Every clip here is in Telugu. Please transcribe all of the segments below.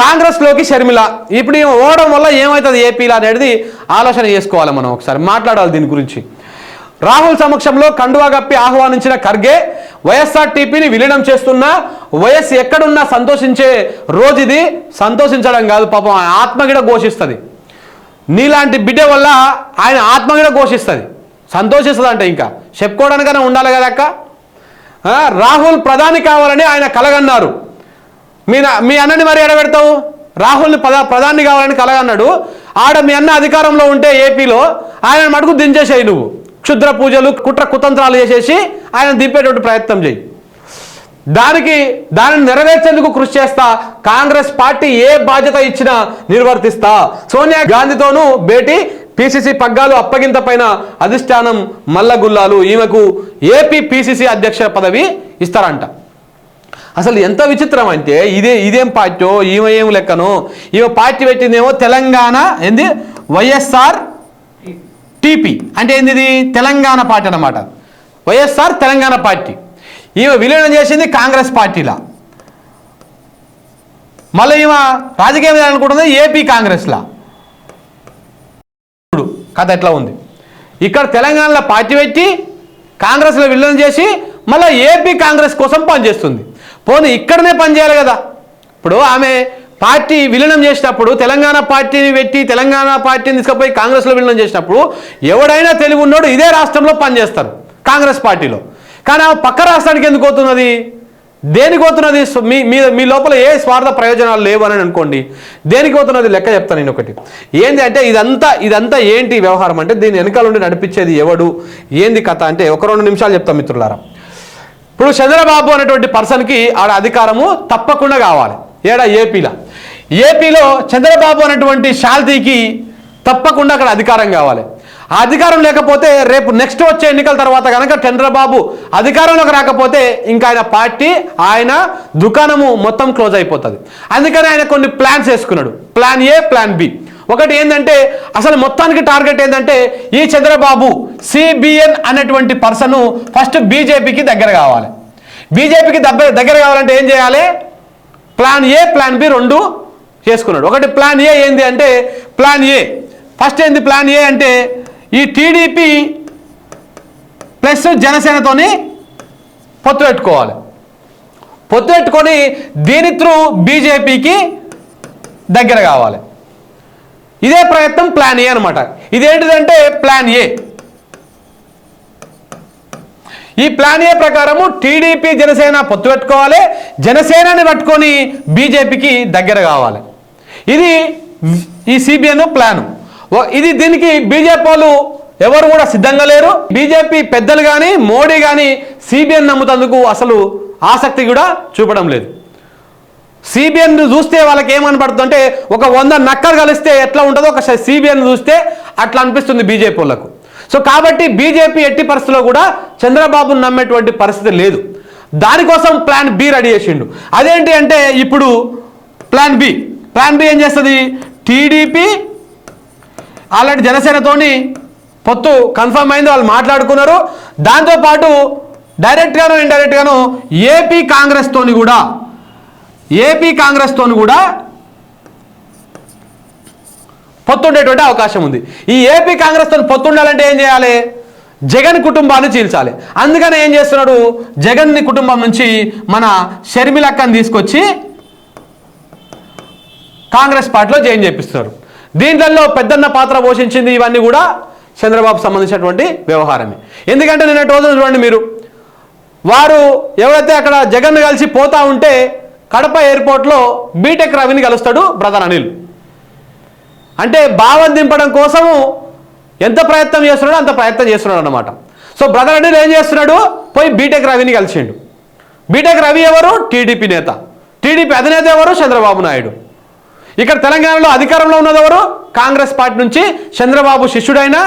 కాంగ్రెస్లోకి షర్మిల. ఇప్పుడు ఓవడం ఓడడం వల్ల ఏమవుతుంది ఏపీలో అనేది ఆలోచన చేసుకోవాలి మనం ఒకసారి. మాట్లాడాలి దీని గురించి. రాహుల్ సమక్షంలో కండువా గప్పి ఆహ్వానించిన ఖర్గే వైఎస్ఆర్ టీపీని విలీనం చేస్తున్న వయస్సు ఎక్కడున్నా సంతోషించే రోజు ఇది సంతోషించడం కాదు పాపం ఆయన ఆత్మగిడ ఘోషిస్తుంది. నీలాంటి బిడ్డ వల్ల ఆయన ఆత్మగిడ ఘోషిస్తుంది. సంతోషిస్తుంది అంటే ఇంకా. చెప్పుకోవడానికైనా ఉండాలి కదా అక్క? రాహుల్ ప్రధాని కావాలని ఆయన కలగన్నారు. మీ మీ అన్నని మరి ఎడబెడతావు? రాహుల్ని ప్రధా ప్రధాని కావాలని కలగన్నాడు. ఆడ మీ అన్న అధికారంలో ఉంటే ఏపీలో ఆయన మటుకు దించేసేయి నువ్వు. క్షుద్ర పూజలు కుట్ర కుతంత్రాలు చేసేసి ఆయన దింపేటువంటి ప్రయత్నం చేయి. దానికి దానిని నెరవేర్చేందుకు కృషి చేస్తా. కాంగ్రెస్ పార్టీ ఏ బాధ్యత ఇచ్చినా నిర్వర్తిస్తా. సోనియా గాంధీతోనూ భేటీ పిసిసి పగ్గాలు అప్పగింత పైన అధిష్టానం మల్లగుల్లాలు. ఈమెకు ఏపీ పిసిసి అధ్యక్ష పదవి ఇస్తారంట. అసలు ఎంత విచిత్రం అంటే ఇదే ఇదేం పార్టీ ఈమె ఏం లెక్కను? ఈమె పార్టీ పెట్టిందేమో తెలంగాణ ఏంది? YSR TP. అంటే ఏంది ఇది తెలంగాణ పార్టీ అన్నమాట. YSR Telangana party. ఈమె విలీనం చేసింది కాంగ్రెస్ పార్టీలా. మళ్ళీ ఈమె రాజకీయం అనుకుంటుంది ఏపీ కాంగ్రెస్లా. ఇప్పుడు కథ ఎట్లా ఉంది? ఇక్కడ తెలంగాణలో పార్టీ పెట్టి కాంగ్రెస్లో విలీనం చేసి మళ్ళీ ఏపీ కాంగ్రెస్ కోసం పనిచేస్తుంది. పోనీ ఇక్కడనే పనిచేయాలి కదా. ఇప్పుడు ఆమె పార్టీ విలీనం చేసినప్పుడు తెలంగాణ పార్టీని పెట్టి తెలంగాణ పార్టీని తీసుకుపోయి కాంగ్రెస్లో విలీనం చేసినప్పుడు ఎవడైనా తెలివి ఉన్నాడు ఇదే రాష్ట్రంలో పనిచేస్తారు కాంగ్రెస్ పార్టీలో. కానీ ఆమె పక్క రాష్ట్రానికి ఎందుకు అవుతున్నది దేనికి పోతున్నది? మీ మీ మీ లోపల ఏ స్వార్థ ప్రయోజనాలు లేవు అని అనుకోండి. దేనికి పోతున్నది? లెక్క చెప్తాను నేను ఒకటి. ఏంది అంటే ఇదంతా ఇదంతా ఏంటి వ్యవహారం అంటే దీని వెనకాల నుండి నడిపించేది ఎవడు? ఏంది కథ? అంటే ఒక రెండు నిమిషాలు చెప్తాం మిత్రులారా. ఇప్పుడు చంద్రబాబు అనేటువంటి పర్సన్కి ఆడ అధికారము తప్పకుండా కావాలి. ఏడా? ఏపీలో. ఏపీలో చంద్రబాబు అనేటువంటి శాల్తీకి తప్పకుండా అక్కడ అధికారం కావాలి. ఆ అధికారం లేకపోతే రేపు నెక్స్ట్ వచ్చే ఎన్నికల తర్వాత కనుక చంద్రబాబు అధికారంలోకి రాకపోతే ఇంకా ఆయన పార్టీ ఆయన దుకాణము మొత్తం క్లోజ్ అయిపోతుంది. అందుకని ఆయన కొన్ని ప్లాన్స్ వేసుకున్నాడు. Plan A plan B. ఒకటి ఏంటంటే అసలు మొత్తానికి టార్గెట్ ఏంటంటే ఈ చంద్రబాబు సిబిఎన్ అనేటువంటి పర్సన్ ఫస్ట్ బీజేపీకి దగ్గర కావాలి. బీజేపీకి దగ్గర దగ్గర కావాలంటే ఏం చేయాలి? ప్లాన్ ఏ ప్లాన్ బి రెండు చేసుకున్నాడు. ఒకటి ప్లాన్ ఏ ఏంది అంటే ప్లాన్ ఏ. ఫస్ట్ ఏంది ప్లాన్ ఏ అంటే ఈ టీడీపీ ప్లస్ జనసేనతోని పొత్తు పెట్టుకోవాలి. పొత్తు పెట్టుకొని దీని త్రూ బీజేపీకి దగ్గర కావాలి. ఇదే ప్రయత్నం ప్లాన్ ఏ అనమాట ఇదేంటిదంటే ప్లాన్ ఏ. ఈ ప్లాన్ ఏ ప్రకారము టీడీపీ జనసేన పొత్తు పెట్టుకోవాలి జనసేనని పట్టుకొని బీజేపీకి దగ్గర కావాలి. ఇది ఈ సిబిఎన్ ప్లాన్. ఇది దీనికి బీజేపీ వాళ్ళు ఎవరు కూడా సిద్ధంగా లేరు. బీజేపీ పెద్దలు కానీ మోడీ కానీ సిబిఎన్ నమ్ముతందుకు అసలు ఆసక్తి కూడా చూపడం లేదు. సిబిఎన్ చూస్తే వాళ్ళకి ఏమనపడుతుంది అంటే ఒక వంద నక్కలు కలిస్తే ఎట్లా ఉంటుందో ఒక సిబిఎన్ చూస్తే అట్లా అనిపిస్తుంది బీజేపీ వాళ్ళకు. సో కాబట్టి బీజేపీ ఎట్టి పరిస్థితిలో కూడా చంద్రబాబును నమ్మేటువంటి పరిస్థితి లేదు. దానికోసం ప్లాన్ బి రెడీ చేసిండు. అదేంటి అంటే ఇప్పుడు ప్లాన్ బి. ప్లాన్ బి ఏం చేస్తుంది? టీడీపీ ఆల్రెడీ జనసేనతోని పొత్తు కన్ఫర్మ్ అయింది వాళ్ళు మాట్లాడుకున్నారు. దాంతోపాటు డైరెక్ట్గాను ఇండైరెక్ట్గాను ఏపీ కాంగ్రెస్తోని కూడా ఏపీ కాంగ్రెస్తోని కూడా పొత్తుండేటువంటి అవకాశం ఉంది. ఈ ఏపీ కాంగ్రెస్తో పొత్తుండాలంటే ఏం చేయాలి? జగన్ కుటుంబాన్ని చీల్చాలి. అందుకనే ఏం చేస్తున్నాడు? జగన్ని కుటుంబం నుంచి మన షర్మిలక్కని తీసుకొచ్చి కాంగ్రెస్ పార్టీలో జాయిన్ చేపిస్తున్నారు. దీంట్లో పెద్దన్న పాత్ర పోషించింది ఇవన్నీ కూడా చంద్రబాబు సంబంధించినటువంటి వ్యవహారమే. ఎందుకంటే నిన్నటి రోజున చూడండి మీరు. వారు ఎవరైతే అక్కడ జగన్ కలిసి పోతా ఉంటే కడప ఎయిర్పోర్ట్లో బీటెక్ రవిని కలుస్తాడు బ్రదర్ అనిల్. అంటే భావం దింపడం కోసము ఎంత ప్రయత్నం చేస్తున్నాడో అంత ప్రయత్నం చేస్తున్నాడు అనమాట సో బ్రదర్ అనిల్ ఏం చేస్తున్నాడు? పోయి బీటెక్ రవిని కలిసిండు. బీటెక్ రవి ఎవరు? టీడీపీ నేత. టీడీపీ అధినేత ఎవరు? చంద్రబాబు నాయుడు. ఇక్కడ తెలంగాణలో అధికారంలో ఉన్నది ఎవరు? కాంగ్రెస్ పార్టీ నుంచి చంద్రబాబు శిష్యుడైన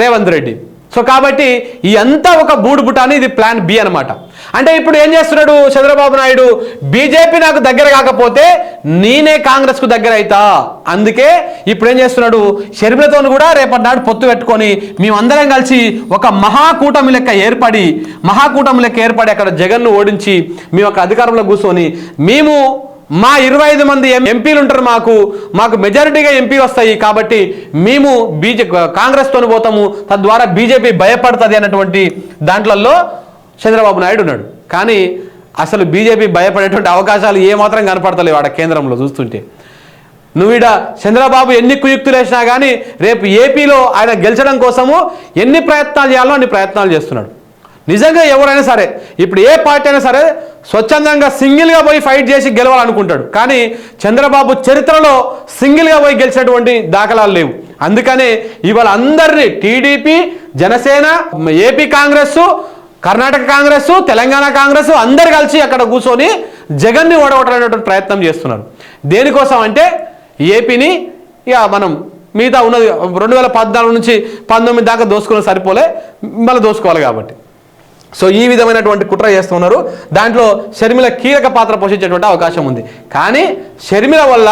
రేవంత్ రెడ్డి. సో కాబట్టి ఈ అంతా ఒక బూడు బుటాని ఇది ప్లాన్ బి అనమాట అంటే ఇప్పుడు ఏం చేస్తున్నాడు చంద్రబాబు నాయుడు? బీజేపీ నాకు దగ్గర కాకపోతే నేనే కాంగ్రెస్కు దగ్గర అవుతా అందుకే ఇప్పుడు ఏం చేస్తున్నాడు? షర్మిలతో కూడా రేపటి నాడు పొత్తు పెట్టుకొని మేమందరం కలిసి ఒక మహాకూటమి లెక్క ఏర్పడి మహాకూటమి లెక్క ఏర్పడి అక్కడ జగన్ను ఓడించి మేము అక్కడ అధికారంలో కూర్చొని మేము మా ఇరవై ఐదు మంది ఎంపీలు ఉంటారు మాకు. మాకు మెజారిటీగా ఎంపీ వస్తాయి కాబట్టి మేము బీజే కాంగ్రెస్తో పోతాము. తద్వారా బీజేపీ భయపడుతుంది అన్నటువంటి దాంట్లలో చంద్రబాబు నాయుడు ఉన్నాడు. కానీ అసలు బీజేపీ భయపడేటువంటి అవకాశాలు ఏమాత్రం కనపడతలేవు ఆడ కేంద్రంలో చూస్తుంటే. నువ్వు ఈడ చంద్రబాబు ఎన్ని కుయుక్తులు వేసినా కానీ రేపు ఏపీలో ఆయన గెలిచడం కోసము ఎన్ని ప్రయత్నాలు చేయాలో అన్ని ప్రయత్నాలు చేస్తున్నాడు. నిజంగా ఎవరైనా సరే ఇప్పుడు ఏ పార్టీ అయినా సరే స్వచ్ఛందంగా సింగిల్గా పోయి ఫైట్ చేసి గెలవాలనుకుంటాడు. కానీ చంద్రబాబు చరిత్రలో సింగిల్గా పోయి గెలిచినటువంటి దాఖలాలు లేవు. అందుకనే ఇవాళ అందరినీ TDP Janasena AP Congress Karnataka Congress Telangana Congress అందరు కలిసి అక్కడ కూర్చొని జగన్ని ఓడగొట్టాలనేటువంటి ప్రయత్నం చేస్తున్నారు. దేనికోసం అంటే ఏపీని ఇక మనం మిగతా ఉన్నది రెండు వేల పద్నాలుగు నుంచి పంతొమ్మిది దాకా దోసుకున్న సరిపోలే మళ్ళీ దోసుకోవాలి కాబట్టి. సో ఈ విధమైనటువంటి కుట్ర చేస్తున్నారు. దాంట్లో షర్మిల కీలక పాత్ర పోషించేటువంటి అవకాశం ఉంది. కానీ షర్మిల వల్ల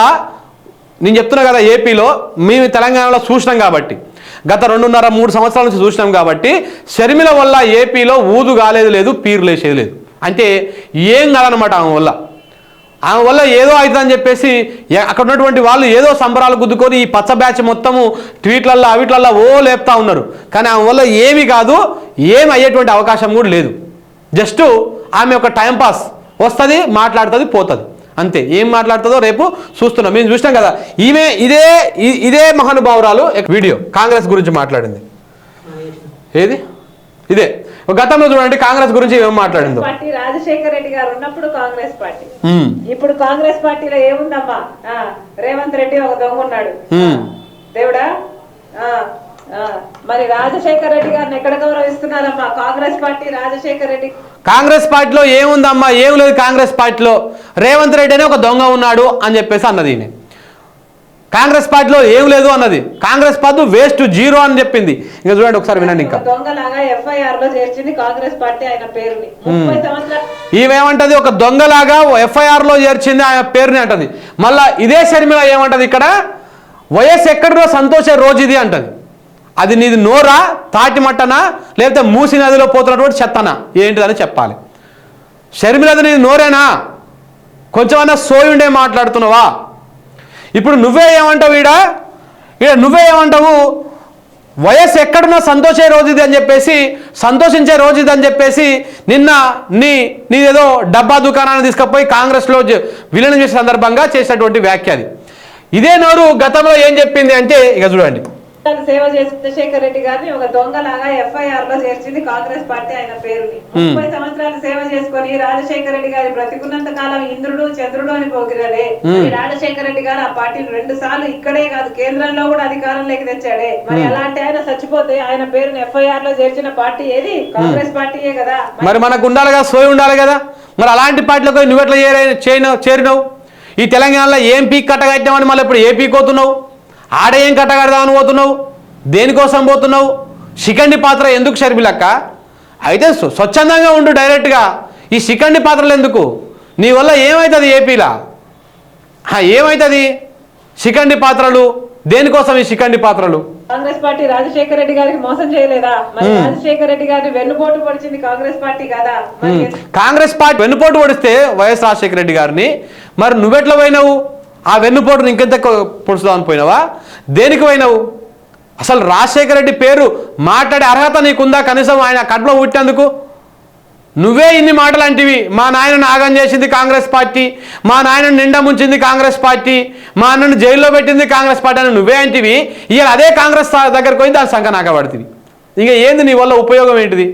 నేను చెప్తున్నా కదా ఏపీలో మేము తెలంగాణలో చూసినాం కాబట్టి గత రెండున్నర మూడు సంవత్సరాల నుంచి చూసినాం కాబట్టి షర్మిల వల్ల ఏపీలో ఊదు కాలేదు లేదు పీరు లేచేది లేదు. అంటే ఏం కాదనమాట ఆమె వల్ల? ఆమె వల్ల ఏదో అవుతుందని చెప్పేసి అక్కడ ఉన్నటువంటి వాళ్ళు ఏదో సంబరాలు గుద్దుకొని ఈ పచ్చ బ్యాచ్ మొత్తము ట్వీట్లల్లో అవిట్లల్లో ఓ లేపుతా ఉన్నారు. కానీ ఆమె వల్ల ఏమీ కాదు ఏమి అయ్యేటువంటి అవకాశం కూడా లేదు. జస్ట్ ఆమె ఒక టైంపాస్ వస్తుంది మాట్లాడుతుంది పోతుంది. అంతే. ఏం మాట్లాడుతుందో రేపు చూస్తున్నాం. మేము చూసినాం కదా ఈమె ఇదే ఇదే మహానుభావురాలు. వీడియో. కాంగ్రెస్ గురించి మాట్లాడింది. ఏది? ఇదే. గతంలో చూడండి కాంగ్రెస్ గురించి ఏం మాట్లాడిందో? పార్టీ రాజశేఖర రెడ్డి గారు ఉన్నప్పుడు కాంగ్రెస్ పార్టీ. ఇప్పుడు కాంగ్రెస్ పార్టీలో ఏముందమ్మా? రేవంత్ రెడ్డి ఒక దొంగ ఉన్నాడు. దేవుడా? మరి రాజశేఖర రెడ్డి గారిని ఎక్కడ గౌరవిస్తున్నారమ్మా? Congress party Rajasekhara Reddy Congress పార్టీలో ఏముందమ్మా? ఏం లేదు కాంగ్రెస్ పార్టీలో. రేవంత్ రెడ్డి అనే ఒక దొంగ ఉన్నాడు అని చెప్పేసి అన్నది కాంగ్రెస్ పార్టీలో ఏం లేదు అన్నది. కాంగ్రెస్ పార్టీ వేస్ట్ జీరో అని చెప్పింది. ఇంకా చూడండి ఒకసారి వినండి ఇంకా. ఈమెమంటది? ఒక దొంగలాగా ఎఫ్ఐఆర్లో చేర్చింది ఆయన పేరుని అంటది. మళ్ళా ఇదే షర్మిల ఏమంటది ఇక్కడ? వయస్ ఎక్కడిలో సంతోషే రోజు ఇది అంటది. అది నీది నోరా తాటి మట్టనా లేకపోతే మూసి నదిలో పోతున్నటువంటి చెత్తనా? ఏంటిదని చెప్పాలి. షర్మిలది నీది నోరేనా? కొంచెమన్నా సోయి ఉండే మాట్లాడుతున్నావా? ఇప్పుడు నువ్వే ఏమంటావు ఈడ? ఈడ నువ్వే ఏమంటావు? వయస్సు ఎక్కడున్నా సంతోషే రోజు ఇది అని చెప్పేసి సంతోషించే రోజు ఇది అని చెప్పేసి నిన్న నీ నీదేదో డబ్బా దుకాణాన్ని తీసుకుపోయి కాంగ్రెస్లో విలీనం చేసే సందర్భంగా చేసినటువంటి వ్యాఖ్య అది. ఇదే నోరు గతంలో ఏం చెప్పింది అంటే ఇక చూడండి. సేవ చేసి చంద్రశేఖర్ రెడ్డి గారిని ఒక దొంగలాగా ఎఫ్ఐఆర్లో చేర్చింది కాంగ్రెస్ పార్టీ ఆయన పేరుని. ముప్పై సంవత్సరాలు సేవ చేసుకొని రాజశేఖర రెడ్డి గారి బ్రతికున్నంత కాలం ఇంద్రుడు చంద్రుడు అని పోగిరాడే. మరి రాజశేఖర రెడ్డి గారు ఆ పార్టీని రెండు సార్లు ఇక్కడే కాదు కేంద్రంలో కూడా అధికారంలోకి తెచ్చాడే. మరి అలాంటి ఆయన చచ్చిపోతే ఆయన పేరుని ఎఫ్ఐఆర్లో చేర్చిన పార్టీ ఏది? కాంగ్రెస్ పార్టీయే కదా. మరి మనకు ఉండాలి కదా సోయి ఉండాలి కదా? మరి అలాంటి పార్టీలకు నువ్వు ఎట్లా చేరే చేయను చేరినావు? ఈ తెలంగాణలో ఏం పీక్ కట్టగట్టామని మళ్ళీ ఇప్పుడు ఏ పీక్ పోతున్నావు ఆడ ఏం కట్టగడదామని పోతున్నావు? దేనికోసం పోతున్నావు? శిఖండి పాత్ర ఎందుకు షర్మిలక్క అయితే స్వ- స్వచ్ఛందంగా ఉండు డైరెక్ట్గా. ఈ శిఖండి పాత్రలు ఎందుకు? నీ వల్ల ఏమవుతుంది ఏపీలా? ఏమవుతుంది శిఖండి పాత్రలు దేనికోసం ఈ శిఖండి పాత్రలు? కాంగ్రెస్ పార్టీ రాజశేఖర రెడ్డి గారికి మోసం చేయలేదా? రాజశేఖర రెడ్డి గారిని వెన్నుపోటు పొడిచింది కాంగ్రెస్ పార్టీ కదా? కాంగ్రెస్ పార్టీ వెన్నుపోటు పొడిస్తే వైఎస్ రాజశేఖర రెడ్డి గారిని. మరి నువ్వెట్లా పోయినావు? ఆ వెన్నుపోటును ఇంకెంత పొడుచుదామని పోయినావా? దేనికి పోయినావు? అసలు రాజశేఖర రెడ్డి పేరు మాట్లాడే అర్హత నీకుందా? కనీసం ఆయన కడుపులో పుట్టేందుకు నువ్వే ఇన్ని మాటలు అంటివి మా నాయనను ఆగం చేసింది కాంగ్రెస్ పార్టీ. మా నాయనను నిండా ముంచింది కాంగ్రెస్ పార్టీ. మా అన్నను జైల్లో పెట్టింది కాంగ్రెస్ పార్టీ అని నువ్వే అంటివి. ఇక అదే కాంగ్రెస్ దగ్గరకు పోయింది దాని సంఘ నాకబడుతుంది ఇంకా ఏంది నీ వల్ల ఉపయోగం ఏంటిది?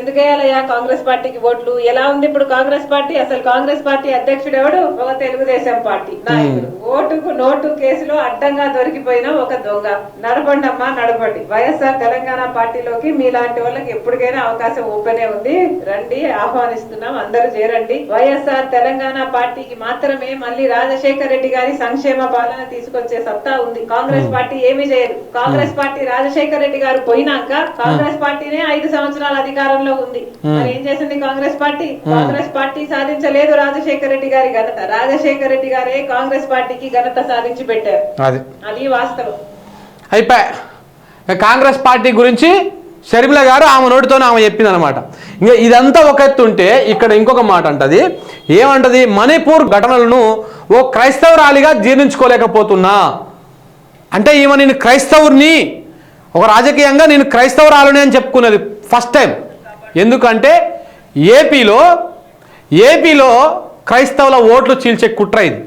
ఎందుకు వేయాలయ్యా కాంగ్రెస్ పార్టీకి ఓట్లు? ఎలా ఉంది ఇప్పుడు కాంగ్రెస్ పార్టీ? అసలు కాంగ్రెస్ పార్టీ అధ్యక్షుడు ఎవడు ఒక తెలుగుదేశం పార్టీ నాయకుడు. ఓటుకు నోటు కేసులో అడ్డంగా దొరికిపోయిన ఒక దొంగ. నడపండి అమ్మా నడపండి. వైఎస్ఆర్ తెలంగాణ పార్టీలోకి మీలాంటి వాళ్ళకి ఎప్పటికైనా అవకాశం ఓపెనే ఉంది. రండి ఆహ్వానిస్తున్నాం. అందరూ చేరండి. వైఎస్ఆర్ తెలంగాణ పార్టీకి మాత్రమే మళ్ళీ రాజశేఖర్ రెడ్డి గారి సంక్షేమ పాలన తీసుకొచ్చే సత్తా ఉంది. కాంగ్రెస్ పార్టీ ఏమీ చేయదు. కాంగ్రెస్ పార్టీ రాజశేఖర్ రెడ్డి గారు పోయినాక కాంగ్రెస్ పార్టీనే ఐదు సంవత్సరాల అధికారంలో ఉంది. మరి ఏం చేసింది కాంగ్రెస్ పార్టీ? కాంగ్రెస్ పార్టీ సాధించలేదు రాజశేఖర్ రెడ్డి గారి ఘనత. రాజశేఖర్ రెడ్డి గారే కాంగ్రెస్ పార్టీకి ఘనత సాధించి పెట్టారు. అది. వాస్తవం. అయిపోయా కాంగ్రెస్ పార్టీ గురించి షర్మిల గారు ఆమె నోటితోనే ఆమె చెప్పింది అనమాట ఇంకా ఇదంతా ఒక ఎత్తు ఉంటే ఇక్కడ ఇంకొక మాట అంటది. ఏమంటది? మణిపూర్ ఘటనలను ఓ క్రైస్తవురాలిగా జీర్ణించుకోలేకపోతున్నా. అంటే ఈమె నేను క్రైస్తవుని ఒక రాజకీయంగా నేను క్రైస్తవురాలని అని చెప్పుకున్నది ఫస్ట్ టైం ఎందుకంటే ఏపీలో ఏపీలో క్రైస్తవుల ఓట్లు చీల్చే కుట్ర ఇది.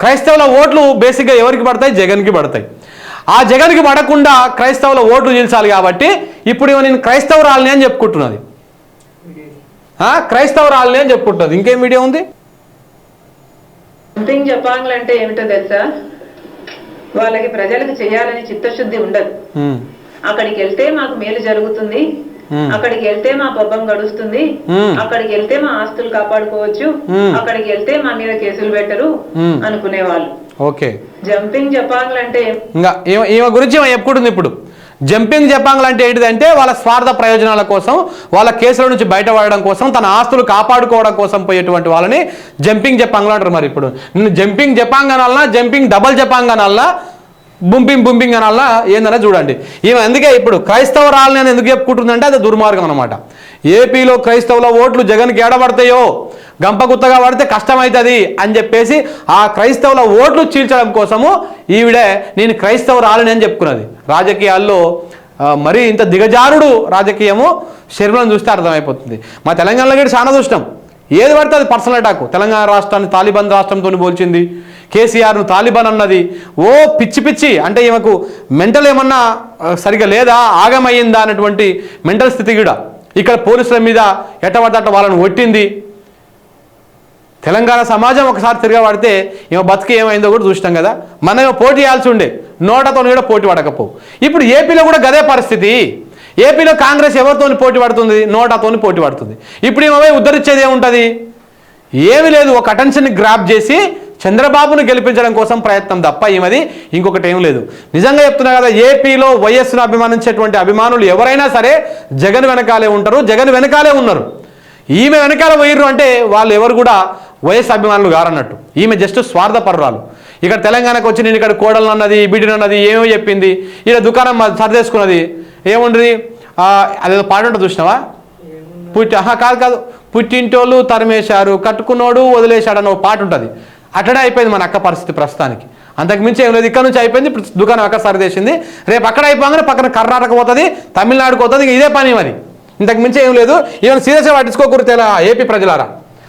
క్రైస్తవుల ఓట్లు బేసిక్గా ఎవరికి పడతాయి? జగన్కి పడతాయి. ఆ జగన్కి పడకుండా క్రైస్తవుల ఓట్లు చీల్చాలి కాబట్టి ఇప్పుడు నేను క్రైస్తవురాలని అని చెప్పుకుంటున్నది. క్రైస్తవురాలని అని చెప్పుకుంటున్నది. ఇంకేం వీడియో ఉంది? సంథింగ్ జపాంగ్లు ఏమిటో తెలుసా? వాళ్ళకి ప్రజలకు చేయాలని చిత్తశుద్ధి ఉండదు. అక్కడికి వెళ్తే మాకు మేలు జరుగుతుంది. అక్కడికి వెళ్తే మా పబ్బం గడుస్తుంది. Hmm. అక్కడికి వెళ్తే మా ఆస్తులు కాపాడుకోవచ్చు. Hmm. అక్కడికి వెళ్తే మా మీద కేసులు పెట్టరు Hmm. అనుకునేవాళ్ళు. ఓకే. జంపింగ్ జపాంగ్లు అంటే ఇంకా ఈమె గురించి చెప్పుకుంటుంది ఇప్పుడు. జంపింగ్ జపాంగ్లు అంటే ఏంటిదంటే వాళ్ళ స్వార్థ ప్రయోజనాల కోసం వాళ్ళ కేసుల నుంచి బయటపడడం కోసం తన ఆస్తులు కాపాడుకోవడం కోసం పోయేటువంటి వాళ్ళని జంపింగ్ జపాంగ్లు అంటారు మరి ఇప్పుడు. నేను జంపింగ్ జపాంగ్ అనాలనా జంపింగ్ డబల్ జపాంగ్ అనాలనా? బుంపింగ్ బుంపింగ్ అనాలనా ఏందనే చూడండి. ఈమె అందుకే ఇప్పుడు క్రైస్తవరాలని అని ఎందుకు చెప్పుకుంటుందంటే అది దుర్మార్గం అనమాట ఏపీలో క్రైస్తవుల ఓట్లు జగన్కి ఏడబడతాయో గంపగుత్తగా పడితే కష్టమవుతుంది అని చెప్పేసి ఆ క్రైస్తవుల ఓట్లు చీల్చడం కోసము ఈవిడే నేను క్రైస్తవురాలని అని చెప్పుకున్నది. రాజకీయాల్లో మరీ ఇంత దిగజారుడు రాజకీయము శర్మలను చూస్తే అర్థమైపోతుంది. మా తెలంగాణలో కూడా చాలా చూసినాం ఏది పడితే అది పర్సనల్ అటాక్. తెలంగాణ రాష్ట్రాన్ని తాలిబాన్ రాష్ట్రంతో పోల్చింది. కేసీఆర్ను తాలిబాన్ అన్నది. ఓ పిచ్చి పిచ్చి. అంటే ఈమెకు మెంటల్ ఏమన్నా సరిగా లేదా? ఆగమయ్యిందా అన్నటువంటి మెంటల్ స్థితి కూడా. ఇక్కడ పోలీసుల మీద ఎట్టబడ్డట వాళ్ళని ఒట్టింది. తెలంగాణ సమాజం ఒకసారి తిరగబడితే ఈమె బతికి ఏమైందో కూడా చూసినాం కదా. మనం పోటీ చేయాల్సి ఉండే. నోటతో కూడా పోటీ పడకపోవు. ఇప్పుడు ఏపీలో కూడా గదే పరిస్థితి. ఏపీలో కాంగ్రెస్ ఎవరితో పోటీ పడుతుంది? నోటాతోని పోటీ పడుతుంది. ఇప్పుడు ఏమవే ఉద్ధరించేది ఏముంటుంది? ఏమీ లేదు. ఒక అటెన్షన్ని గ్రాప్ చేసి చంద్రబాబును గెలిపించడం కోసం ప్రయత్నం తప్ప ఈమెది ఇంకొకటి ఏం లేదు. నిజంగా చెప్తున్నా కదా ఏపీలో వైఎస్ను అభిమానించేటువంటి అభిమానులు ఎవరైనా సరే జగన్ వెనకాలే ఉంటారు జగన్ వెనకాలే ఉన్నారు. ఈమె వెనకాల పోయిర్రు అంటే వాళ్ళు ఎవరు కూడా వైఎస్ అభిమానులు గారన్నట్టు. ఈమె జస్ట్ స్వార్థపరురాలు. ఇక్కడ తెలంగాణకు వచ్చి నేను ఇక్కడ కోడలు అన్నది బిడ్డను అన్నది ఏమో చెప్పింది? ఇక్కడ దుకాణం మా- ఏముండదు? అదేదో పాట ఉంటుంది చూసినావా? పుట్టి ఆహా కాదు కాదు. పుట్టింటోళ్ళు తరిమేశారు కట్టుకున్నోడు వదిలేశాడు అన్న ఒక పాట ఉంటుంది. అట్లనే అయిపోయింది మన అక్క పరిస్థితి ప్రస్తుతానికి. అంతకు మించి ఏం లేదు. ఇక్కడ నుంచి అయిపోయింది ఇప్పుడు దుకాణం అక్కడ సరిదేసింది రేపు అక్కడ అయిపోగానే పక్కన కర్ణాటక పోతుంది తమిళనాడుకు పోతుంది ఇక ఇదే పని మరి. ఇంతకు మించి ఏం లేదు. ఈవెన్ సీరియస్గా పట్టించుకోకూడదు తెల ఏపీ ప్రజలారా.